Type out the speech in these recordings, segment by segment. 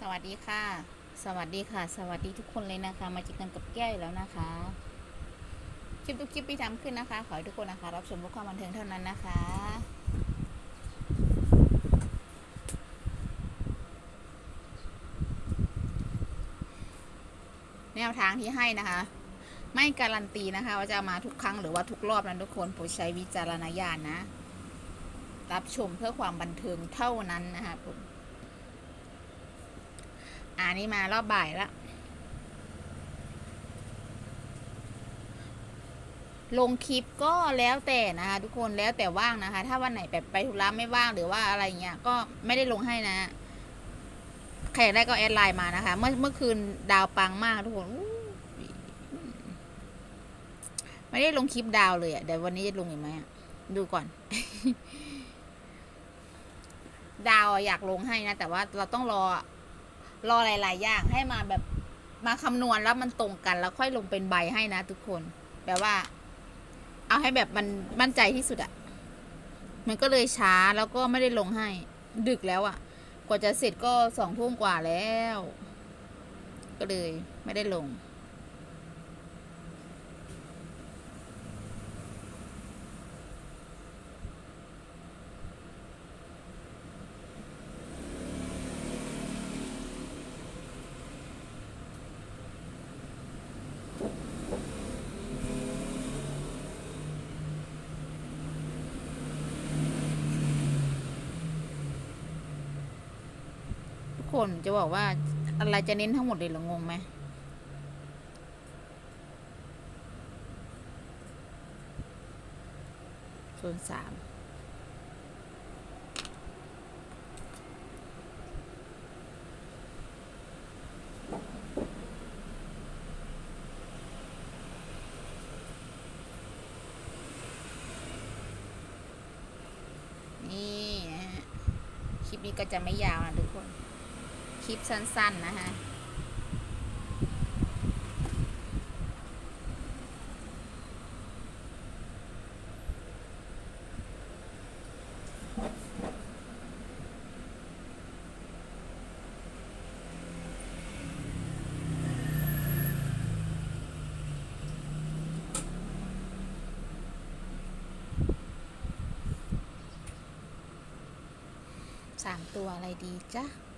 สวัสดีค่ะ สวัสดีค่ะ สวัสดีทุกคนเลยนะคะ มาเจอกันกับแก้วอีกแล้วนะคะ คลิปทุกคลิปที่ทำขึ้นนะคะ ขอให้ทุกคนนะคะ รับชมเพื่อความบันเทิงเท่านั้นนะคะแนวทางที่ให้นะคะ ไม่การันตีนะคะ ว่าจะมาทุกครั้งหรือว่าทุกรอบนั้นทุกคนโปรดใช้วิจารณญาณนะ รับชมเพื่อความบันเทิงเท่านั้นนะคะผม อ่านี่มารอบบ่ายละลงคลิปก็แล้วแต่นะคะทุกคนแล้วแต่ว่างนะคะ ถ้าวันไหนแบบไปธุระไม่ว่างหรือว่าอะไรเงี้ยก็ไม่ได้ลงให้นะใครอยากได้ก็แอดไลน์มานะคะ เมื่อเมื่อคืนดาวปังมากทุกคนไม่ได้ลงคลิปดาวเลยอะ่ะเดี๋ยววันนี้จะลงอีกไหมดูก่อน ดาวอยากลงให้นะ แต่ว่าเราต้องรอ รอหลาย ๆ อย่างให้มาแบบมาคำนวณแล้วมันตรงกันแล้วค่อยลงเป็นใบให้นะทุกคน แบบว่า เอาให้แบบมันมั่นใจที่สุดอะมันก็เลยช้าแล้วก็ไม่ได้ลงให้ ดึกแล้วอะกว่าจะเสร็จก็สองทุ่มกว่าแล้ว ก็เลยไม่ได้ลง ทุก คนจะบอกว่าอะไรจะเน้นทั้งหมดเลยหรืองงไหมส่วนสามนี่นะฮะคลิปนี้ก็จะไม่ยาวนะทุกคน คลิปสั้น ๆ นะคะสามตัวอะไรดีจ๊ะนะคะ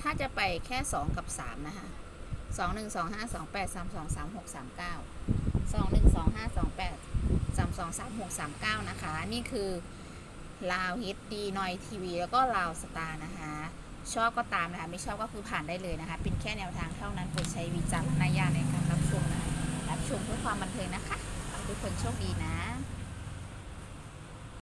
ถ้าจะไปแค่สองกับสามนะคะสองหนึ่งสองห้าสองแปดสามสองสามหกสามเก้าสองหนึ่งสองห้าสองแปดสามสองสามหกสามเก้านะคะ นี่คือลาวฮิตดีนอยทีวีแล้วก็ลาวสตาร์นะคะ ชอบก็ตามนะคะ ไม่ชอบก็คือผ่านได้เลยนะคะ เป็นแค่แนวทางเท่านั้นโปรดใช้วิจารณญาณในการรับชมนะรับชมเพื่อความบันเทิงนะคะทุกคนโชคดีนะ